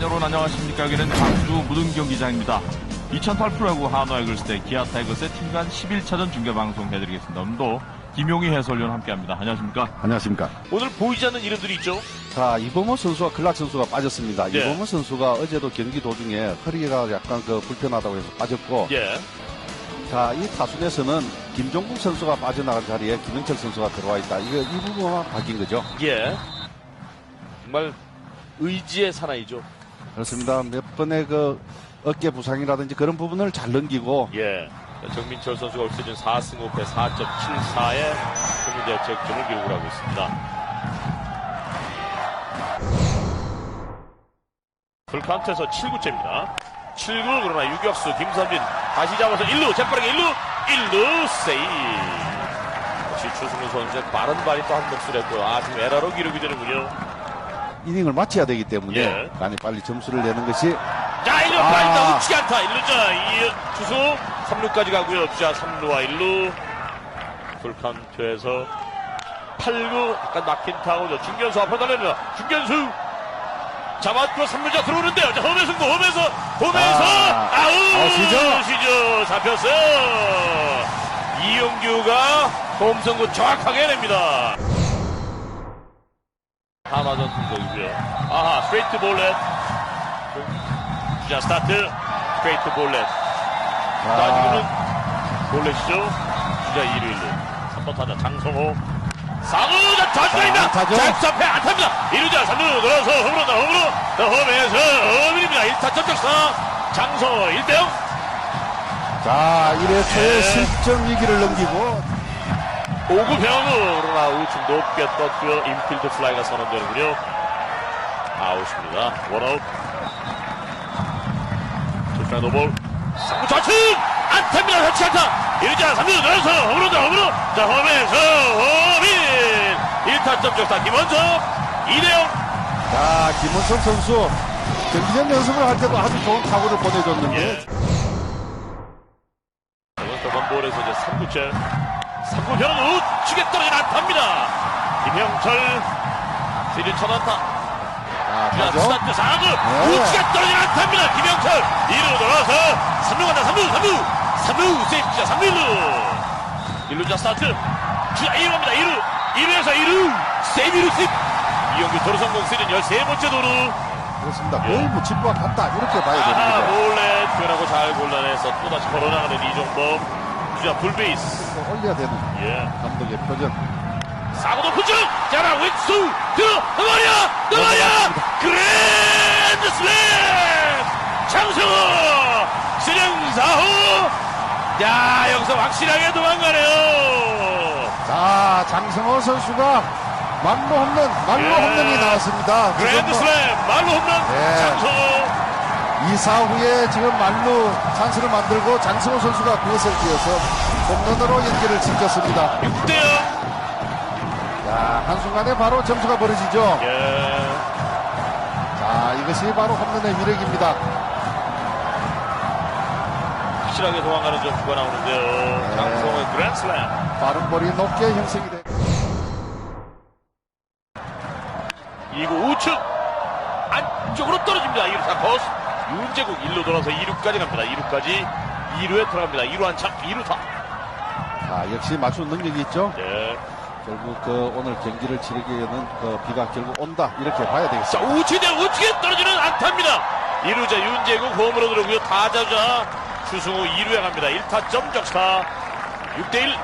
여러분 안녕하십니까 여기는 광주 무등 경기장입니다 2008 프로야구 한화 이글스 대 기아 타이거스의 팀간 11차전 중계방송 해드리겠습니다 오늘도 김용희 해설위원 함께합니다 안녕하십니까 안녕하십니까. 오늘 보이지 않는 이름들이 있죠. 자, 이범호 선수와 클락 선수가 빠졌습니다. 예. 이범호 선수가 어제도 경기 도중에 허리가 약간 그 불편하다고 해서 빠졌고, 예. 자, 이 타순에서는 김종국 선수가 빠져나간 자리에 김영철 선수가 들어와 있다. 이거 이 부분만 바뀐 거죠. 예. 정말 의지의 사나이죠. 그렇습니다. 몇 번의 그 어깨 부상이라든지 그런 부분을 잘 넘기고, 예. 정민철 선수가 올 시즌 4승 5패 4.74의 평균 자책점을 기록을 하고 있습니다. 풀카운트에서 7구째입니다. 7구 그러나 유격수 김선빈 다시 잡아서 1루 재빠르게 1루 1루 세이 역시 추승우 선수의 빠른 발이 또 한 몫을 했고요. 아 지금 에라로 기록이 되는군요. 이닝을 마쳐야 되기 때문에, 예. 많이 빨리 점수를 내는 것이, 자, 1루 아. 가있다 우치게 안타 1루자 이 투수 3루까지 가고요. 주자 3루와 1루 풀카운트에서 8구 약간 막힌 타구죠. 중견수 앞에 달려니다 중견수 잡았고 3루자 들어오는데요. 자, 홈에서 승부 홈에서 홈에서 아. 아웃? 시죠 잡혔어요. 이용규가 홈 승부 정확하게 냅니다. 하나전 승부이고요. 아하 스트레이트 볼렛 주자 스타트. 스트레이트 볼렛 자 지금은 볼렛이죠. 주자 2루 1루. 3번 타자 장성호. 4루자 전주입니다 안타죠? 잭스앞에 안타입니다. 1루자 3루 들어서 홈으로 나 홈으로 자, 홈에서 홈입니다. 1타 점 적사 장성호 1대0 자, 1회 초에 예. 실점 위기를 넘기고, 5구 병우 그러나 우측 높게 떴고요. 인필드 플라이가 선언되는군요. 아웃입니다. 원아웃. 조카 노볼. 3구 좌측! 안타입니다. 좌측 안타. 1루자 3루 넣어서 홈으로 다 홈으로. 자 홈에서 홈인. 1타점 적타 김원석 2대0 자, 김원석 선수, 경기전 연습을 할 때도 아주 좋은 타구를 보내줬는데, 예. 이번 볼에서 이제 3구째 3구 변은 우측에 떨어진 안타입니다. 김영철 시즌 첫 안타. 자, 주자. 스타트 4구. 네. 우측에 떨어진 안타입니다. 김영철. 2루 돌아서 3루 간다. 3루 3루. 3루 세이프 주자 3루 1루. 1루자 스타트. 주자 2루 갑니다. 2루. 2루에서 2루. 세이브 2루 세이프. 이영규 도루 성공 시즌 13번째 도루. 그렇습니다. 거의 뭐 집과 같다. 이렇게 봐야 아하 거죠. 몰래 변하고 잘 골라내서 또다시 걸어나가는 이종범 주자 풀베이스. 또 올려야 되는 예. 감독의 표정. 사고 높은 중 자라 왼수 들어 넘어려! 넘어려! 그랜드 슬램! 장성호! 신영 사호! 야 여기서 확실하게 도망가네요. 자, 장성호 선수가 만로 홈런, 만로 예. 홈런이 나왔습니다. 그랜드 지금 뭐 슬램 말로 홈런 네. 장성호 2사 후에 지금 만루 찬스를 만들고 장성호 선수가 그것을 이어서 홈런으로 연기를 지켰습니다. 6대0 자, 한순간에 바로 점수가 벌어지죠. 예 자, 이것이 바로 홈런의 위력입니다. 확실하게 도망가는 점수가 나오는데요 장성호의 그랜드 슬램 빠른 볼이 높게 형성이 돼. 2구 우측 안쪽으로 떨어집니다. 2루 타커스 윤재국 1루 돌아서 2루까지 갑니다. 2루까지 2루에 들어갑니다. 2루 안착 2루 타. 자, 역시 맞춘 능력이 있죠. 네. 결국 그 오늘 경기를 치르기에는 그 비가 결국 온다. 이렇게 봐야 자 되겠습니다. 우측에 우측에 떨어지는 안타입니다. 2루자 윤재국 홈으로 들어오고요. 타자자 추승우 2루에 갑니다. 1타점 적타 6대1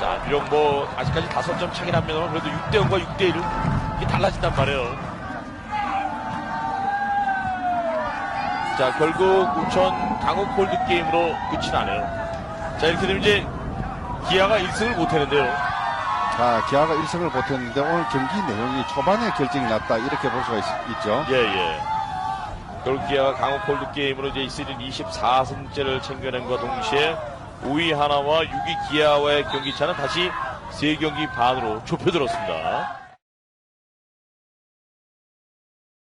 자 비록 뭐 아직까지 5점 차긴 합니다만 그래도 6대0과 6대1 이게 달라진단 말이에요. 자 결국 우천 강호 콜드 게임으로 끝이 나네요. 자 이렇게 되면 이제 기아가 1승을 못했는데요. 자, 기아가 1승을 못했는데 오늘 경기 내용이 초반에 결정이 났다. 이렇게 볼 수가 있, 죠 예, 예. 결국 기아가 강호 콜드 게임으로 이제 이 시즌 24승째를 챙겨낸과 동시에 5위 하나와 6위 기아와의 경기차는 다시 3경기 반으로 좁혀들었습니다.